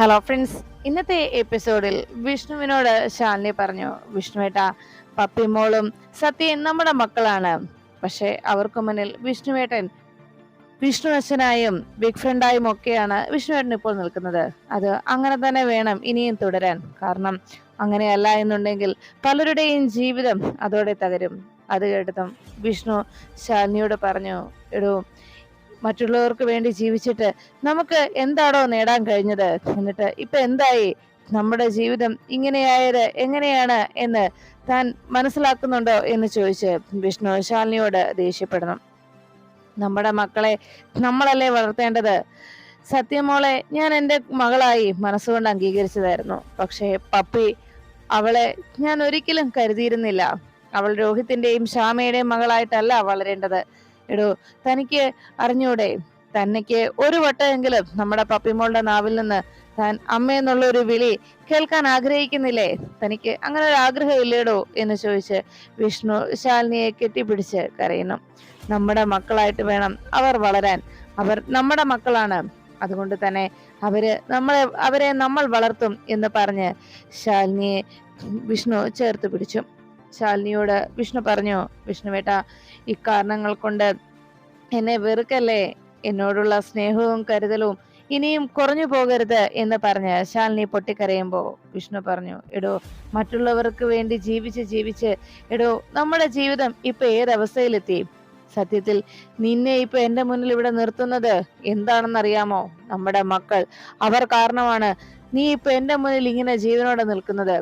Hello friends ഇന്നത്തെ എപ്പിസോഡിൽ വിഷ്ണുവിനോട് ശാലിനി പറഞ്ഞു വിഷ്ണുവേട്ട പപ്പിമോളും സത്യൻ നമ്മുടെ മക്കളാണ്. പക്ഷെ അവർക്ക് മുന്നിൽ വിഷ്ണുവേട്ടൻ വിഷ്ണു അച്ഛനായും ബിഗ് ഫ്രണ്ടായും ഒക്കെയാണ് വിഷ്ണുവേട്ടൻ ഇപ്പോൾ നിൽക്കുന്നത്. അത് അങ്ങനെ തന്നെ വേണം ഇനിയും തുടരാൻ. കാരണം അങ്ങനെയല്ല എന്നുണ്ടെങ്കിൽ പലരുടെയും ജീവിതം അതോടെ തകരും. അത് കേട്ടതും വിഷ്ണു ശാലിനിയോട് പറഞ്ഞു എടോ മറ്റുള്ളവർക്ക് വേണ്ടി ജീവിച്ചിട്ട് നമുക്ക് എന്താണോ നേടാൻ കഴിഞ്ഞത്? എന്നിട്ട് ഇപ്പൊ എന്തായി? നമ്മുടെ ജീവിതം ഇങ്ങനെയായത് എങ്ങനെയാണ് എന്ന് താൻ മനസ്സിലാക്കുന്നുണ്ടോ എന്ന് ചോദിച്ച് വിഷ്ണു ശാലിനിയോട് ദേഷ്യപ്പെടണം. നമ്മുടെ മക്കളെ നമ്മളല്ലേ വളർത്തേണ്ടത്? സത്യമോളെ ഞാൻ എന്റെ മകളായി മനസ്സുകൊണ്ട് അംഗീകരിച്ചതായിരുന്നു. പക്ഷേ പപ്പി അവളെ ഞാൻ ഒരിക്കലും കരുതിയിരുന്നില്ല. അവൾ രോഹിത്തിന്റെയും ശ്യാമയുടെയും മകളായിട്ടല്ല വളരേണ്ടത്. എടോ തനിക്ക് അറിഞ്ഞൂടെ? തനിക്ക് ഒരു വട്ടമെങ്കിലും നമ്മുടെ പപ്പിമോളുടെ നാവിൽ നിന്ന് താൻ അമ്മയെന്നുള്ള ഒരു വിളി കേൾക്കാൻ ആഗ്രഹിക്കുന്നില്ലേ? തനിക്ക് അങ്ങനെ ഒരു ആഗ്രഹം ഇല്ലേടോ എന്ന് ചോദിച്ച് വിഷ്ണു ശാലിനിയെ കെട്ടിപ്പിടിച്ച് കരയുന്നു. നമ്മുടെ മക്കളായിട്ട് വേണം അവർ വളരാൻ. അവർ നമ്മുടെ മക്കളാണ്. അതുകൊണ്ട് തന്നെ അവർ നമ്മളെ അവരെ നമ്മൾ വളർത്തും എന്ന് പറഞ്ഞ് ശാലിനിയെ വിഷ്ണു ചേർത്ത് പിടിച്ചു. ശാലിനിയോട് വിഷ്ണു പറഞ്ഞു വിഷ്ണുവേട്ട ഇക്കാരണങ്ങൾ കൊണ്ട് എന്നെ വെറുക്കല്ലേ? എന്നോടുള്ള സ്നേഹവും കരുതലും ഇനിയും കുറഞ്ഞു പോകരുത് എന്ന് പറഞ്ഞ് ശാലിനി പൊട്ടിക്കരയുമ്പോ വിഷ്ണു പറഞ്ഞു എടോ മറ്റുള്ളവർക്ക് വേണ്ടി ജീവിച്ച് ജീവിച്ച് എടോ നമ്മുടെ ജീവിതം ഇപ്പൊ ഏതവസ്ഥയിലെത്തി? സത്യത്തിൽ നിന്നെ ഇപ്പൊ എന്റെ മുന്നിൽ ഇവിടെ നിർത്തുന്നത് എന്താണെന്നറിയാമോ? നമ്മുടെ മക്കൾ അവർ കാരണമാണ് നീ ഇപ്പൊ എന്റെ മുന്നിൽ ഇങ്ങനെ ജീവനോടെ നിൽക്കുന്നത്.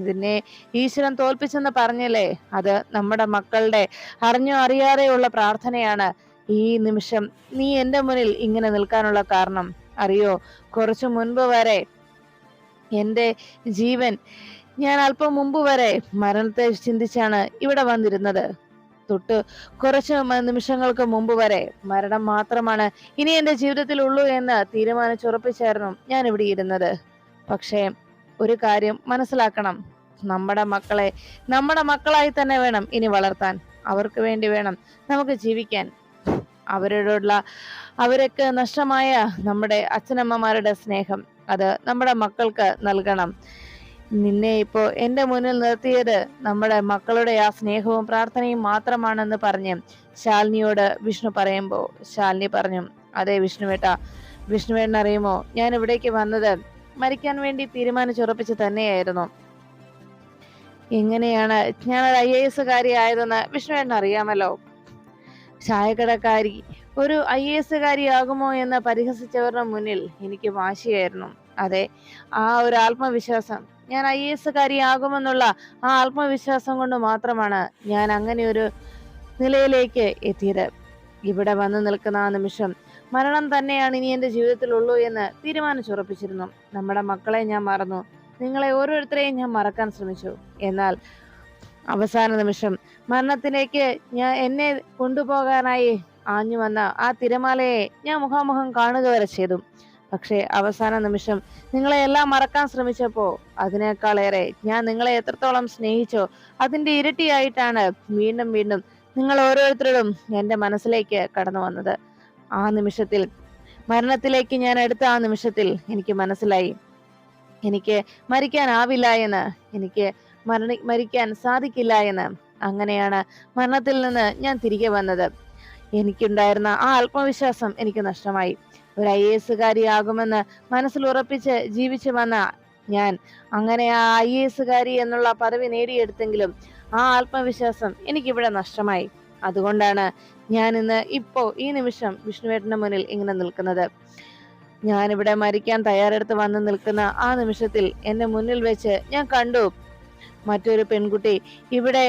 ഇതിനെ ഈശ്വരൻ തോൽപ്പിച്ചെന്ന് പറഞ്ഞല്ലേ? അത് നമ്മുടെ മക്കളുടെ അറിഞ്ഞോ അറിയാതെയുള്ള പ്രാർത്ഥനയാണ്. ഈ നിമിഷം നീ എന്റെ മുന്നിൽ ഇങ്ങനെ നിൽക്കാനുള്ള കാരണം അറിയോ? കുറച്ചു മുൻപ് വരെ എന്റെ ജീവൻ ഞാൻ അല്പം മുമ്പ് വരെ മരണത്തെ ചിന്തിച്ചാണ് ഇവിടെ വന്നിരുന്നത്. തൊട്ട് കുറച്ച് നിമിഷങ്ങൾക്ക് മുമ്പ് വരെ മരണം മാത്രമാണ് ഇനി എന്റെ ജീവിതത്തിൽ ഉള്ളൂ എന്ന് തീരുമാനിച്ചുറപ്പിച്ചായിരുന്നു ഞാൻ ഇവിടെ ഇരുന്നത്. പക്ഷേ ഒരു കാര്യം മനസ്സിലാക്കണം. നമ്മുടെ മക്കളെ നമ്മുടെ മക്കളായി തന്നെ വേണം ഇനി വളർത്താൻ. അവർക്ക് വേണ്ടി വേണം നമുക്ക് ജീവിക്കാൻ. അവരോടുള്ള അവരൊക്കെ നഷ്ടമായ നമ്മുടെ അച്ഛനമ്മമാരുടെ സ്നേഹം. അത് നമ്മുടെ മക്കൾക്ക് നൽകണം. നിന്നെ ഇപ്പോൾ എന്റെ മുന്നിൽ നിർത്തിയത് നമ്മുടെ മക്കളുടെ ആ സ്നേഹവും പ്രാർത്ഥനയും മാത്രമാണെന്ന് പറഞ്ഞ് ശാലിനിയോട് വിഷ്ണു പറയുമ്പോൾ ശാലിനി പറഞ്ഞു അതെ വിഷ്ണുവേട്ട വിഷ്ണുവേട്ടൻ അറിയുമോ? ഞാൻ ഇവിടേക്ക് വന്നത് മരിക്കാൻ വേണ്ടി തീരുമാനിച്ചുറപ്പിച്ച് തന്നെയായിരുന്നു. എങ്ങനെയാണ്? ഞാൻ ഒരു ഐ എ എസ് കാരി ആയതെന്ന് വിഷ്ണുവേട്ടൻ അറിയാമല്ലോ ചായക്കടക്കാരി ഒരു ഐ എ എസ് ആകുമോ എന്ന് പരിഹസിച്ചവരുടെ മുന്നിൽ എനിക്ക് വാശിയായിരുന്നു. അതെ ആ ഒരു ആത്മവിശ്വാസം. ഞാൻ ഐ എ എസ് കാരിയാകുമെന്നുള്ള ആ ആത്മവിശ്വാസം കൊണ്ട് മാത്രമാണ് ഞാൻ അങ്ങനെ ഒരു നിലയിലേക്ക് എത്തിയത്. ഇവിടെ വന്നു നിൽക്കുന്ന ആ നിമിഷം മരണം തന്നെയാണ് ഇനി എന്റെ ജീവിതത്തിലുള്ളൂ എന്ന് തീരുമാനിച്ചുറപ്പിച്ചിരുന്നു. നമ്മുടെ മക്കളെ ഞാൻ മറന്നു. നിങ്ങളെ ഓരോരുത്തരെയും ഞാൻ മറക്കാൻ ശ്രമിച്ചു. എന്നാൽ അവസാന നിമിഷം. മരണത്തിലേക്ക് ഞാൻ എന്നെ കൊണ്ടുപോകാനായി ആഞ്ഞു വന്ന ആ തിരമാലയെ ഞാൻ മുഖാമുഖം കാണുക വരെ ചെയ്തു. പക്ഷേ അവസാന നിമിഷം നിങ്ങളെ എല്ലാം മറക്കാൻ ശ്രമിച്ചപ്പോ അതിനേക്കാളേറെ ഞാൻ നിങ്ങളെ എത്രത്തോളം സ്നേഹിച്ചോ അതിന്റെ ഇരട്ടിയായിട്ടാണ് വീണ്ടും വീണ്ടും നിങ്ങൾ ഓരോരുത്തരോടും എന്റെ മനസ്സിലേക്ക് കടന്നു വന്നത്. ആ നിമിഷത്തിൽ മരണത്തിലേക്ക് ഞാൻ എടുത്ത ആ നിമിഷത്തിൽ എനിക്ക് മനസ്സിലായി. എനിക്ക് മരിക്കാനാവില്ല എന്ന് എനിക്ക് മരണ മരിക്കാൻ സാധിക്കില്ല എന്ന്. അങ്ങനെയാണ് മരണത്തിൽ നിന്ന് ഞാൻ തിരികെ വന്നത്. എനിക്കുണ്ടായിരുന്ന ആ ആത്മവിശ്വാസം എനിക്ക് നഷ്ടമായി. ഒരു ഐ എസ് കാരിയാകുമെന്ന് മനസ്സിൽ ഉറപ്പിച്ച് ജീവിച്ചു വന്ന ഞാൻ അങ്ങനെ ആ ഐ എസ് കാരി എന്നുള്ള പദവി നേടിയെടുത്തെങ്കിലും ആ ആത്മവിശ്വാസം എനിക്കിവിടെ നഷ്ടമായി. അതുകൊണ്ടാണ് ഞാൻ ഇന്ന് ഇപ്പോ ഈ നിമിഷം വിഷ്ണുവേട്ടന്റെ മുന്നിൽ ഇങ്ങനെ നിൽക്കുന്നത്. ഞാനിവിടെ മരിക്കാൻ തയ്യാറെടുത്ത് വന്ന് നിൽക്കുന്ന ആ നിമിഷത്തിൽ എന്നെ മുന്നിൽ വെച്ച് ഞാൻ കണ്ടു. മറ്റൊരു പെൺകുട്ടി ഇവിടെ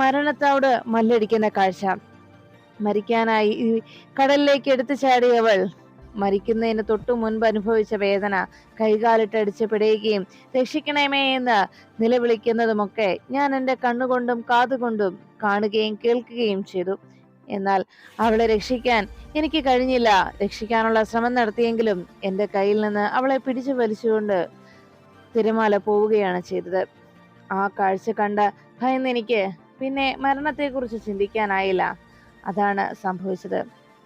മരണത്തോട് മല്ലടിക്കുന്ന കാഴ്ച. മരിക്കാനായി കടലിലേക്ക് എടുത്തു ചാടിയവൾ മരിക്കുന്നതിന് തൊട്ടു മുൻപ് അനുഭവിച്ച വേദന കൈകാലിട്ടടിച്ച് പിടയുകയും രക്ഷിക്കണമേ എന്ന് നിലവിളിക്കുന്നതുമൊക്കെ ഞാൻ എന്റെ കണ്ണുകൊണ്ടും കാതുകൊണ്ടും കാണുകയും കേൾക്കുകയും ചെയ്തു. എന്നാൽ അവളെ രക്ഷിക്കാൻ എനിക്ക് കഴിഞ്ഞില്ല. രക്ഷിക്കാനുള്ള ശ്രമം നടത്തിയെങ്കിലും എന്റെ കയ്യിൽ നിന്ന് അവളെ പിടിച്ചു വലിച്ചുകൊണ്ട് തിരമാല പോവുകയാണ് ചെയ്തത്. ആ കാഴ്ച കണ്ട് ഭയന്നെനിക്ക് പിന്നെ മരണത്തെക്കുറിച്ച് ചിന്തിക്കാനായില്ല. അതാണ് സംഭവിച്ചത്.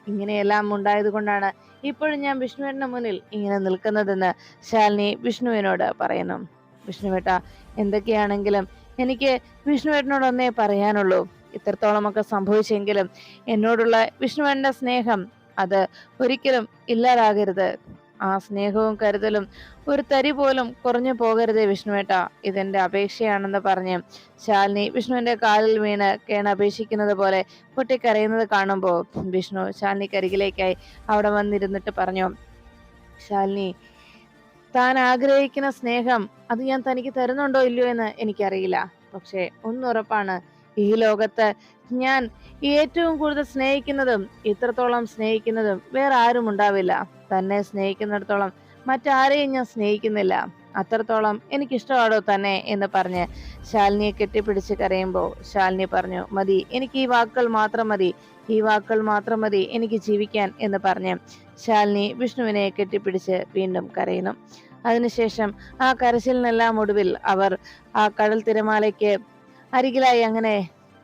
ഇങ്ങനെയെല്ലാം ഉണ്ടായത് കൊണ്ടാണ് ഇപ്പോഴും ഞാൻ വിഷ്ണുവേട്ടന്റെ മുന്നിൽ ഇങ്ങനെ നിൽക്കുന്നതെന്ന് ശാലിനി വിഷ്ണുവിനോട് പറയുന്നു. വിഷ്ണുവേട്ട എന്തൊക്കെയാണെങ്കിലും എനിക്ക് വിഷ്ണുവേട്ടനോടൊന്നേ പറയാനുള്ളൂ. ഇത്രത്തോളമൊക്കെ സംഭവിച്ചെങ്കിലും എന്നോടുള്ള വിഷ്ണുവേട്ടന്റെ സ്നേഹം അത് ഒരിക്കലും ഇല്ലാതാകരുത്. ആ സ്നേഹവും കരുതലും ഒരു തരി പോലും കുറഞ്ഞു പോകരുതേ വിഷ്ണുവേട്ട. ഇതെന്റെ അപേക്ഷയാണെന്ന് പറഞ്ഞ് ശാലിനി വിഷ്ണുവിന്റെ കാലിൽ വീണ് കേണപേക്ഷിക്കുന്നത് പോലെ പൊട്ടിക്കരയുന്നത് കാണുമ്പോൾ വിഷ്ണു ശാലിനിക്കരികിലേക്കായി അവിടെ വന്നിരുന്നിട്ട് പറഞ്ഞു ശാലിനി താൻ ആഗ്രഹിക്കുന്ന സ്നേഹം അത് ഞാൻ തനിക്ക് തരുന്നുണ്ടോ ഇല്ലയോ എന്ന് എനിക്കറിയില്ല. പക്ഷേ ഒന്നുറപ്പാണ് ഈ ലോകത്ത് ഞാൻ ഏറ്റവും കൂടുതൽ സ്നേഹിക്കുന്നതും ഇത്രത്തോളം സ്നേഹിക്കുന്നതും വേറെ ആരും ഉണ്ടാവില്ല. തന്നെ സ്നേഹിക്കുന്നിടത്തോളം മറ്റാരെയും ഞാൻ സ്നേഹിക്കുന്നില്ല. അത്രത്തോളം എനിക്കിഷ്ടമാണോ തന്നെ എന്ന് പറഞ്ഞ് ശാലിനിയെ കെട്ടിപ്പിടിച്ച് കരയുമ്പോൾ ശാലിനി പറഞ്ഞു മതി എനിക്ക് ഈ വാക്കുകൾ മാത്രം മതി. ഈ വാക്കുകൾ മാത്രം മതി എനിക്ക് ജീവിക്കാൻ എന്ന് പറഞ്ഞ് ശാലിനി വിഷ്ണുവിനെ കെട്ടിപ്പിടിച്ച് വീണ്ടും കരയുന്നു. അതിനുശേഷം ആ കരച്ചിലിനെല്ലാം ഒടുവിൽ അവർ ആ കടൽ തിരമാലയ്ക്ക് അരികിലായി അങ്ങനെ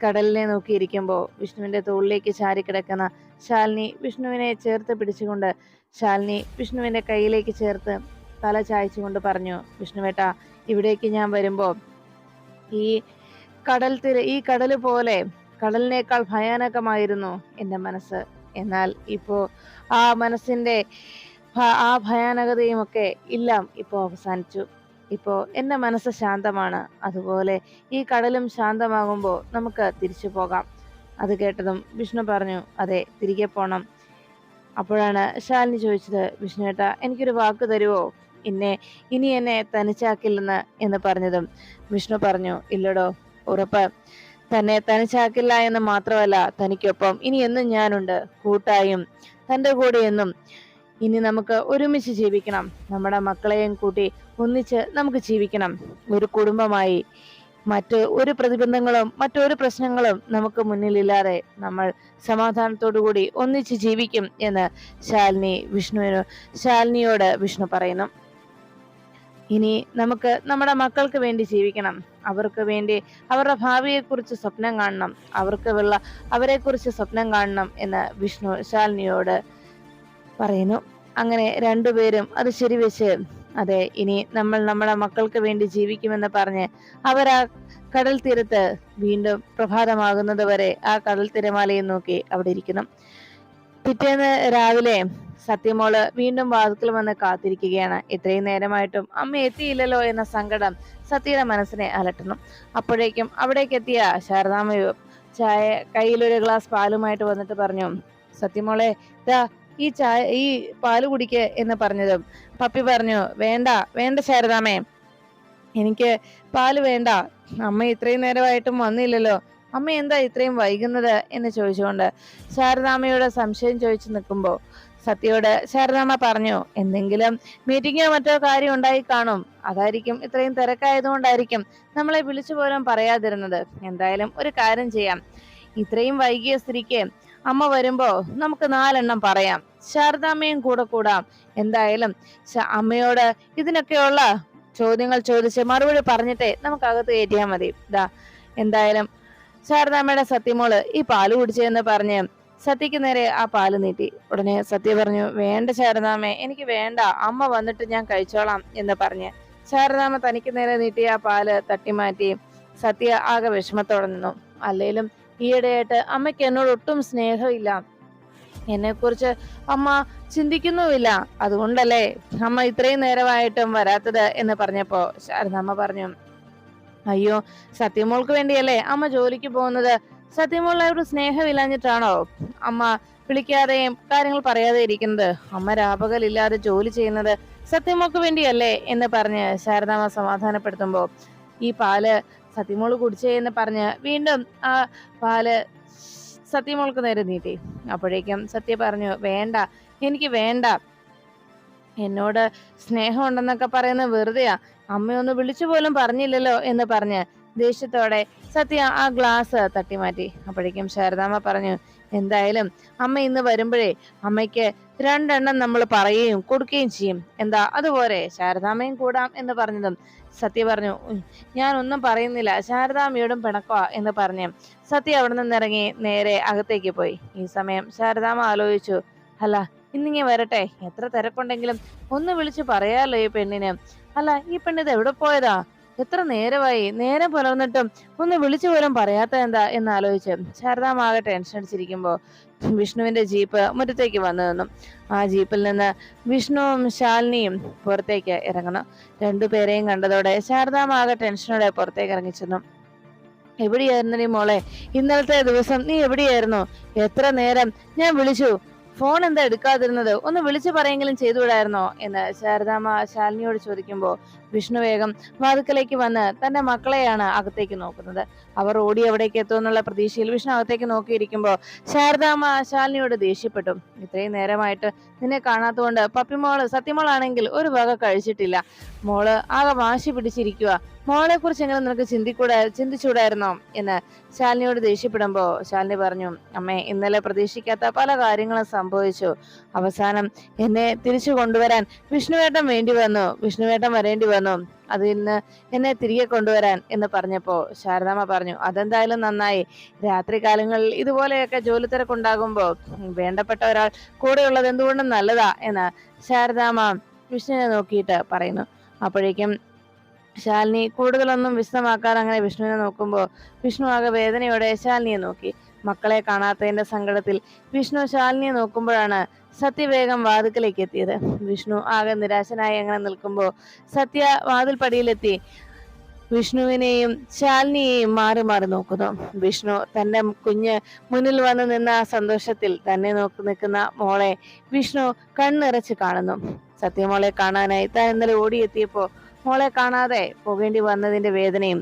കടലിനെ നോക്കിയിരിക്കുമ്പോൾ വിഷ്ണുവിന്റെ തോളിലേക്ക് ചാരിക്കിടക്കുന്ന ശാലിനി വിഷ്ണുവിനെ ചേർത്ത് പിടിച്ചുകൊണ്ട് ശാലിനി വിഷ്ണുവിന്റെ കയ്യിലേക്ക് ചേർത്ത് തല ചായച്ചുകൊണ്ട് പറഞ്ഞു വിഷ്ണുവേട്ട ഇവിടേക്ക് ഞാൻ വരുമ്പോൾ ഈ കടൽ തിര ഈ കടൽ പോലെ കടലിനേക്കാൾ ഭയാനകമായിരുന്നു എന്റെ മനസ്സ്. എന്നാൽ ഇപ്പോ ആ മനസ്സിന്റെ ആ ഭയാനകതയുമൊക്കെ എല്ലാം ഇപ്പോൾ അവസാനിച്ചു. ഇപ്പോൾ എന്റെ മനസ്സ് ശാന്തമാണ്. അതുപോലെ ഈ കടലും ശാന്തമാകുമ്പോൾ നമുക്ക് തിരിച്ചു പോകാം. അത് കേട്ടതും വിഷ്ണു പറഞ്ഞു അതെ തിരികെ പോണം. അപ്പോഴാണ് ശാലിനി ചോദിച്ചത് വിഷ്ണു വിഷ്ണുവേട്ട എനിക്കൊരു വാക്ക് തരുവോ? എന്നെ ഇനി എന്നെ തനിച്ചാക്കില്ലെന്ന്? എന്ന് പറഞ്ഞതും വിഷ്ണു പറഞ്ഞു ഇല്ലടോ ഉറപ്പ്. തന്നെ തനിച്ചാക്കില്ല എന്ന് മാത്രമല്ല തനിക്കൊപ്പം ഇനി എന്നും ഞാനുണ്ട് കൂട്ടായും. തന്റെ കൂടെ എന്നും ഇനി നമുക്ക് ഒരുമിച്ച് ജീവിക്കണം. നമ്മുടെ മക്കളെയും കൂട്ടി ഒന്നിച്ച് നമുക്ക് ജീവിക്കണം. ഒരു കുടുംബമായി മറ്റ് ഒരു പ്രതിബന്ധങ്ങളും മറ്റൊരു പ്രശ്നങ്ങളും നമുക്ക് മുന്നിലില്ലാതെ നമ്മൾ സമാധാനത്തോടു കൂടി ഒന്നിച്ച് ജീവിക്കും എന്ന് ശാലിനി വിഷ്ണുവിനു ശാലിനിയോട് വിഷ്ണു പറയുന്നു. ഇനി നമുക്ക് നമ്മുടെ മക്കൾക്ക് വേണ്ടി ജീവിക്കണം. അവർക്ക് വേണ്ടി അവരുടെ ഭാവിയെക്കുറിച്ച് സ്വപ്നം കാണണം. അവർക്ക് അവരെക്കുറിച്ച് സ്വപ്നം കാണണം എന്ന് വിഷ്ണു ശാലിനിയോട് പറയുന്നു. അങ്ങനെ രണ്ടുപേരും അത് ശരിവെച്ച് അതെ ഇനി നമ്മൾ നമ്മുടെ മക്കൾക്ക് വേണ്ടി ജീവിക്കുമെന്ന് പറഞ്ഞ് അവർ ആ കടൽ തീരത്ത് വീണ്ടും പ്രഭാതമാകുന്നത് വരെ ആ കടൽ തിരമാലയും നോക്കി അവിടെ ഇരിക്കുന്നു. പിറ്റേന്ന് രാവിലെ സത്യമോൾ വീണ്ടും വാതിക്കൽ വന്ന് കാത്തിരിക്കുകയാണ്. ഇത്രയും നേരമായിട്ടും അമ്മ എത്തിയില്ലല്ലോ എന്ന സങ്കടം സത്യയുടെ മനസ്സിനെ അലട്ടുന്നു. അപ്പോഴേക്കും അവിടേക്ക് എത്തിയ ശാരദാമ്മയോ ചായ കയ്യിലൊരു ഗ്ലാസ് പാലുമായിട്ട് വന്നിട്ട് പറഞ്ഞു സത്യമോളെ ദാ ഈ ചായ ഈ പാൽ കുടിക്ക് എന്ന് പറഞ്ഞതും. പപ്പി പറഞ്ഞു വേണ്ട വേണ്ട ശാരദാമേ എനിക്ക് പാൽ വേണ്ട. അമ്മ ഇത്രയും നേരമായിട്ടും വന്നില്ലല്ലോ. അമ്മ എന്താ ഇത്രയും വൈകുന്നത്? എന്ന് ചോദിച്ചുകൊണ്ട് ശാരദാമയോട് സംശയം ചോദിച്ചു നിൽക്കുമ്പോൾ സത്യയോട് ശാരദാമ പറഞ്ഞു എന്തെങ്കിലും മീറ്റിങ്ങോ മറ്റോ കാര്യം ഉണ്ടായി കാണും. അതായിരിക്കും ഇത്രയും തിരക്കായതുകൊണ്ടായിരിക്കും നമ്മളെ വിളിച്ചു പോലും പറയാതിരുന്നത്. എന്തായാലും ഒരു കാര്യം ചെയ്യാം. ഇത്രയും വൈകിയ സ്ഥിതിക്ക് അമ്മ വരുമ്പോ നമുക്ക് നാലെണ്ണം പറയാം. ശാരദാമ്മയും കൂടെ കൂടാം. എന്തായാലും അമ്മയോട് ഇതിനൊക്കെയുള്ള ചോദ്യങ്ങൾ ചോദിച്ച് മറുപടി പറഞ്ഞിട്ടേ നമുക്ക് അകത്ത് കയറ്റിയാൽ മതി. ഇതാ എന്തായാലും ശാരദാമ്മയുടെ സത്യമോൾ ഈ പാൽ കുടിച്ചെന്ന് പറഞ്ഞ് സത്യക്ക് നേരെ ആ പാൽ നീട്ടി. ഉടനെ സത്യ പറഞ്ഞു വേണ്ട ശാരദാമ്മ എനിക്ക് വേണ്ട. അമ്മ വന്നിട്ട് ഞാൻ കഴിച്ചോളാം എന്ന് പറഞ്ഞ് ശാരദാമ്മ തനിക്ക് നേരെ നീട്ടി ആ പാൽ തട്ടിമാറ്റി സത്യ ആകെ വിഷമത്തോടെ നിന്നു. അല്ലേലും ഈയിടെയായിട്ട് അമ്മയ്ക്ക് എന്നോട് ഒട്ടും സ്നേഹമില്ല. എന്നെ കുറിച്ച് അമ്മ ചിന്തിക്കുന്നുമില്ല. അതുകൊണ്ടല്ലേ അമ്മ ഇത്രയും നേരമായിട്ടും വരാത്തത് എന്ന് പറഞ്ഞപ്പോ ശാരദമ്മ പറഞ്ഞു അയ്യോ സത്യമോൾക്ക് വേണ്ടിയല്ലേ അമ്മ ജോലിക്ക് പോകുന്നത്? സത്യമോളോട് സ്നേഹമില്ലാഞ്ഞിട്ടാണോ അമ്മ വിളിക്കാതെയും കാര്യങ്ങൾ പറയാതെ ഇരിക്കുന്നത്? അമ്മ രാപകലില്ലാതെ ജോലി ചെയ്യുന്നത് സത്യമോൾക്ക് വേണ്ടിയല്ലേ? എന്ന് പറഞ്ഞ് ശാരദാമ്മ സമാധാനപ്പെടുത്തുമ്പോ ഈ പാൽ സത്യമോൾ കുടിച്ചേ എന്ന് പറഞ്ഞ് വീണ്ടും ആ പാൽ സത്യമോൾക്ക് നേരെ നീട്ടി. അപ്പോഴേക്കും സത്യ പറഞ്ഞു വേണ്ട എനിക്ക് വേണ്ട. എന്നോട് സ്നേഹമുണ്ടെന്നൊക്കെ പറയുന്നത് വെറുതെയാ. അമ്മയൊന്ന് വിളിച്ചു പോലും പറഞ്ഞില്ലല്ലോ എന്ന് പറഞ്ഞ് ദേഷ്യത്തോടെ സത്യ ആ ഗ്ലാസ് തട്ടിമാറ്റി. അപ്പോഴേക്കും ശാരദാമ്മ പറഞ്ഞു എന്തായാലും അമ്മ ഇന്ന് വരുമ്പോഴേ അമ്മയ്ക്ക് രണ്ടെണ്ണം നമ്മൾ പറയുകയും കൊടുക്കുകയും ചെയ്യും. എന്താ? അതുപോലെ ശാരദാമ്മയും കൂടാം എന്ന് പറഞ്ഞതും സത്യ പറഞ്ഞു ഞാൻ ഒന്നും പറയുന്നില്ല. ശാരദാമ്മയോടും പിണക്കവാ എന്ന് പറഞ്ഞു സത്യ അവിടെ നിന്നിറങ്ങി നേരെ അകത്തേക്ക് പോയി. ഈ സമയം ശാരദാമ്മ ആലോചിച്ചു അല്ല ഇന്നിങ്ങി വരട്ടെ. എത്ര തിരക്കുണ്ടെങ്കിലും ഒന്ന് വിളിച്ചു പറയാലോ ഈ പെണ്ണിന്. അല്ല ഈ പെണ്ണിത് എവിടെ പോയതാ? എത്ര നേരമായി? നേരം പുലർന്നിട്ടും ഒന്ന് വിളിച്ചു പോലും പറയാത്ത എന്താ എന്ന് ആലോചിച്ച് ശാരദാമാകെ ടെൻഷൻ അടിച്ചിരിക്കുമ്പോ വിഷ്ണുവിന്റെ ജീപ്പ് മുറ്റത്തേക്ക് വന്നു നിന്നു. ആ ജീപ്പിൽ നിന്ന് വിഷ്ണുവും ശാലിനിയും പുറത്തേക്ക് രണ്ടു രണ്ടുപേരെയും കണ്ടതോടെ ശാരദാമാകെ ടെൻഷനോടെ പുറത്തേക്ക് ഇറങ്ങി ചെന്നു. എവിടെയായിരുന്നു നീ മോളെ? ഇന്നലത്തെ ദിവസം നീ എവിടെയായിരുന്നു? എത്ര നേരം? ഞാൻ വിളിച്ചു. ഫോൺ എന്താ എടുക്കാതിരുന്നത്? ഒന്ന് വിളിച്ചു പറയെങ്കിലും ചെയ്തുവിടായിരുന്നോ എന്ന് ശാരദാമ്മ ശാലിനിയോട് ചോദിക്കുമ്പോ വിഷ്ണു വേഗം വാതുക്കലേക്ക് വന്ന് തന്റെ മക്കളെയാണ് അകത്തേക്ക് നോക്കുന്നത്. അവർ ഓടി എവിടേക്ക് എത്തുമെന്നുള്ള പ്രതീക്ഷയിൽ വിഷ്ണു അകത്തേക്ക് നോക്കിയിരിക്കുമ്പോൾ ശാരദാമ്മ ശാലിനിയോട് ദേഷ്യപ്പെട്ടു. ഇത്രയും നേരമായിട്ട് നിന്നെ കാണാത്തതുകൊണ്ട് പപ്പിമോൾ സത്യമോളാണെങ്കിൽ ഒരു വക കഴിച്ചിട്ടില്ല. മോൾ ആകെ വാശി പിടിച്ചിരിക്കുക മോളെ കുറിച്ച് എങ്ങനെ നിനക്ക് ചിന്തിക്കൂടാ ചിന്തിച്ചൂടായിരുന്നോ? എന്ന് ശാലിനിയോട് ദേഷ്യപ്പെടുമ്പോ ശാലിനി പറഞ്ഞു അമ്മേ ഇന്നലെ പ്രതീക്ഷിക്കാത്ത പല കാര്യങ്ങളും സംഭവിച്ചു. അവസാനം എന്നെ തിരിച്ചു കൊണ്ടുവരാൻ വിഷ്ണുവേട്ടൻ വേണ്ടി വന്നു. വിഷ്ണുവേട്ടൻ വരേണ്ടി വന്നു. അതിൽ നിന്ന് എന്നെ തിരികെ കൊണ്ടുവരാൻ എന്ന് പറഞ്ഞപ്പോൾ ശാരദാമ്മ പറഞ്ഞു അതെന്തായാലും നന്നായി. രാത്രി കാലങ്ങളിൽ ഇതുപോലെയൊക്കെ ജോലി തിരക്കുണ്ടാകുമ്പോൾ വേണ്ടപ്പെട്ട ഒരാൾ കൂടെയുള്ളത് എന്തുകൊണ്ടും നല്ലതാ എന്ന് ശാരദാമ്മ വിഷ്ണുവിനെ നോക്കിയിട്ട് പറയുന്നു. അപ്പോഴേക്കും ശാലിനി കൂടുതലൊന്നും വിശദമാക്കാതെ അങ്ങനെ വിഷ്ണുവിനെ നോക്കുമ്പോൾ വിഷ്ണു ആകെ വേദനയോടെ ശാലിനിയെ നോക്കി. മക്കളെ കാണാത്തതിന്റെ സങ്കടത്തിൽ വിഷ്ണു ശാലിനിയെ നോക്കുമ്പോഴാണ് സത്യ വേഗം വാതിക്കലേക്ക് എത്തിയത്. വിഷ്ണു ആകെ നിരാശനായി അങ്ങനെ നിൽക്കുമ്പോൾ സത്യ വാതിൽപ്പടിയിലെത്തി വിഷ്ണുവിനെയും ശാലിനിയെയും മാറി മാറി നോക്കുന്നു. വിഷ്ണു തന്റെ കുഞ്ഞ് മുന്നിൽ വന്ന് നിന്ന ആ സന്തോഷത്തിൽ തന്നെ നോക്കി നിൽക്കുന്ന മോളെ വിഷ്ണു കണ്ണിറച്ച് കാണുന്നു. സത്യമോളെ കാണാനായി താൻ ഇന്നലെ ഓടിയെത്തിയപ്പോൾ മോളെ കാണാതെ പോകേണ്ടി വന്നതിന്റെ വേദനയും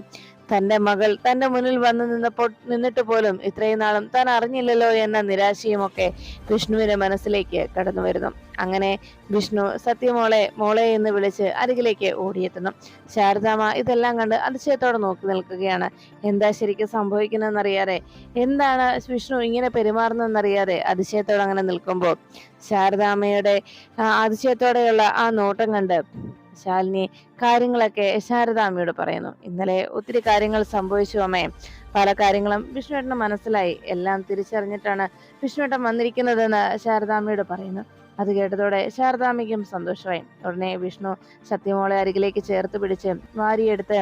തന്റെ മകൾ തന്റെ മുന്നിൽ വന്നു നിന്നപ്പോൾ നിന്നിട്ട് പോലും ഇത്രയും നാളും താൻ അറിഞ്ഞില്ലല്ലോ എന്ന നിരാശയും ഒക്കെ വിഷ്ണുവിന്റെ മനസ്സിലേക്ക് കടന്നു വരുന്നു. അങ്ങനെ വിഷ്ണു സത്യമോളെ മോളെ എന്ന് വിളിച്ച് അരികിലേക്ക് ഓടിയെത്തുന്നു. ശാരദാമ്മ ഇതെല്ലാം കണ്ട് അതിശയത്തോടെ നോക്കി നിൽക്കുകയാണ്. എന്താ ശരിക്കും സംഭവിക്കുന്നതെന്നറിയാതെ എന്താണ് വിഷ്ണു ഇങ്ങനെ പെരുമാറുന്നതെന്നറിയാതെ അതിശയത്തോടെ അങ്ങനെ നിൽക്കുമ്പോൾ ശാരദാമ്മയുടെ അതിശയത്തോടെയുള്ള ആ നോട്ടം കണ്ട് ശാലിനി കാര്യങ്ങളൊക്കെ ശാരദാമ്മയോട് പറയുന്നു. ഇന്നലെ ഒത്തിരി കാര്യങ്ങൾ സംഭവിച്ചു അമ്മേ. പല കാര്യങ്ങളും വിഷ്ണുവേട്ടന് മനസ്സിലായി. എല്ലാം തിരിച്ചറിഞ്ഞിട്ടാണ് വിഷ്ണുവേട്ടൻ വന്നിരിക്കുന്നതെന്ന് ശാരദാമ്മയോട് പറയുന്നു. അത് കേട്ടതോടെ ശാരദാമ്മയ്ക്കും സന്തോഷമായി. ഉടനെ വിഷ്ണു സത്യമോളെ അരികിലേക്ക് ചേർത്ത് പിടിച്ച് വാരിയെടുത്ത്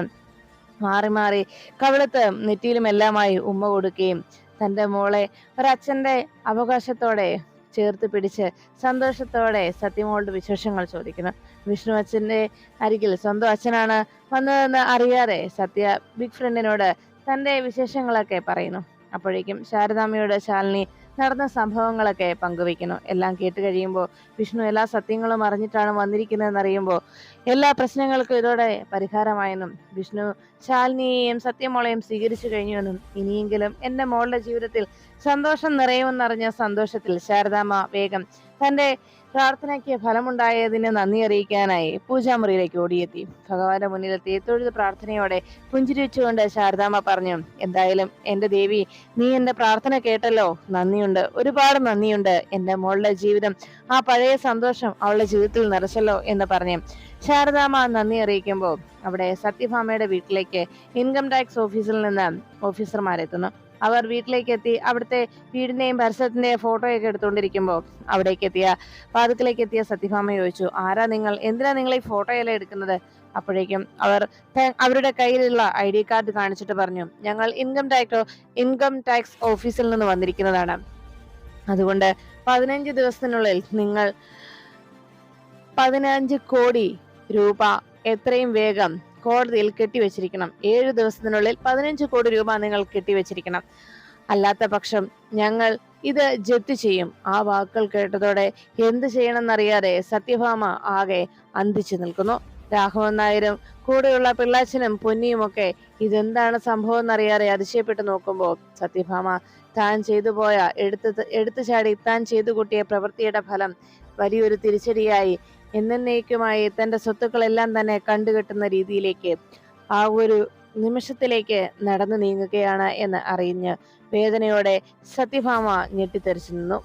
മാറി മാറി കവിളത്ത് നെറ്റിയിലും എല്ലാമായി ഉമ്മ കൊടുക്കുകയും തന്റെ മോളെ ഒരച്ഛന്റെ അവകാശത്തോടെ ചേർത്ത് പിടിച്ച് സന്തോഷത്തോടെ സത്യമോളുടെ വിശേഷങ്ങൾ ചോദിക്കുന്നു. വിഷ്ണു അച്ഛന്റെ അരികിൽ സ്വന്തം അച്ഛനാണ് വന്നതെന്ന് അറിയാതെ സത്യ ബിഗ് ഫ്രണ്ടിനോട് തന്റെ വിശേഷങ്ങളൊക്കെ പറയുന്നു. അപ്പോഴേക്കും ശാരദാമ്മയോട് ശാലിനി നടന്ന സംഭവങ്ങളൊക്കെ പങ്കുവയ്ക്കുന്നു. എല്ലാം കേട്ട് കഴിയുമ്പോൾ വിഷ്ണു എല്ലാ സത്യങ്ങളും അറിഞ്ഞിട്ടാണ് വന്നിരിക്കുന്നതെന്ന് അറിയുമ്പോൾ എല്ലാ പ്രശ്നങ്ങൾക്കും ഇതോടെ പരിഹാരമായെന്നും വിഷ്ണു ശാലിനിയെയും സത്യമോളെയും സ്വീകരിച്ചു കഴിഞ്ഞുവെന്നും ഇനിയെങ്കിലും എന്റെ മോളുടെ ജീവിതത്തിൽ സന്തോഷം നിറയുമെന്നറിഞ്ഞ സന്തോഷത്തിൽ ശാരദാമ്മ വേഗം തന്റെ പ്രാർത്ഥനയ്ക്ക് ഫലമുണ്ടായതിന് നന്ദി അറിയിക്കാനായി പൂജാമുറിയിലേക്ക് ഓടിയെത്തി. ഭഗവാന്റെ മുന്നിലെത്തി. തൊഴുത് പ്രാർത്ഥനയോടെ പുഞ്ചിരിച്ചുകൊണ്ട് ശാരദാമ്മ പറഞ്ഞു എന്തായാലും എന്റെ ദേവി നീ എന്റെ പ്രാർത്ഥന കേട്ടല്ലോ. നന്ദിയുണ്ട്. ഒരുപാട് നന്ദിയുണ്ട്. എന്റെ മോളുടെ ജീവിതം ആ പഴയ സന്തോഷം അവളുടെ ജീവിതത്തിൽ നിറച്ചല്ലോ എന്ന് പറഞ്ഞു. ശാരദാമ്മ നന്ദി അറിയിക്കുമ്പോൾ അവിടെ സത്യഭാമയുടെ വീട്ടിലേക്ക് ഇൻകം ടാക്സ് ഓഫീസിൽ നിന്ന് ഓഫീസർമാരെത്തുന്നു. അവർ വീട്ടിലേക്ക് എത്തി അവിടുത്തെ വീടിന്റെയും പരിസരത്തിന്റെയും ഫോട്ടോയൊക്കെ എടുത്തുകൊണ്ടിരിക്കുമ്പോൾ അവിടേക്ക് എത്തിയ പാദത്തിലേക്ക് എത്തിയ സത്യഭാമ ചോദിച്ചു ആരാ നിങ്ങൾ? എന്തിനാ നിങ്ങൾ ഈ ഫോട്ടോയെല്ലാം എടുക്കുന്നത്? അപ്പോഴേക്കും അവർ അവരുടെ കയ്യിലുള്ള ഐ ഡി കാർഡ് കാണിച്ചിട്ട് പറഞ്ഞു ഞങ്ങൾ ഇൻകം ടാക്സ് ഇൻകം ടാക്സ് ഓഫീസിൽ നിന്ന് വന്നിരിക്കുന്നതാണ്. അതുകൊണ്ട് പതിനഞ്ച് ദിവസത്തിനുള്ളിൽ നിങ്ങൾ പതിനഞ്ച് കോടി രൂപ എത്രയും വേഗം കോടതിയിൽ കെട്ടിവെച്ചിരിക്കണം. ഏഴു ദിവസത്തിനുള്ളിൽ പതിനഞ്ച് കോടി രൂപ നിങ്ങൾ കെട്ടിവെച്ചിരിക്കണം. അല്ലാത്ത പക്ഷം ഞങ്ങൾ ഇത് ജപ്തി ചെയ്യും. ആ വാക്കുകൾ കേട്ടതോടെ എന്ത് ചെയ്യണമെന്നറിയാതെ സത്യഭാമ ആകെ അന്തിച്ചു നിൽക്കുന്നു. രാഘവൻ നായരും കൂടെയുള്ള പിള്ളാച്ചനും പൊന്നിയുമൊക്കെ ഇതെന്താണ് സംഭവം എന്നറിയാതെ അതിശയപ്പെട്ട് നോക്കുമ്പോൾ സത്യഭാമ താൻ ചെയ്തു പോയ എടുത്ത് എടുത്തു ചാടി താൻ ചെയ്തു കൂട്ടിയ പ്രവൃത്തിയുടെ ഫലം വലിയൊരു തിരിച്ചടിയായി എന്നേക്കുമായി തന്റെ സ്വത്തുക്കളെല്ലാം തന്നെ കണ്ടുകെട്ടുന്ന രീതിയിലേക്ക് ആ ഒരു നിമിഷത്തിലേക്ക് നടന്നു നീങ്ങുകയാണ് എന്ന് അറിഞ്ഞ് വേദനയോടെ സത്യഭാമ ഞെട്ടിത്തെറിച്ചു നിന്നു.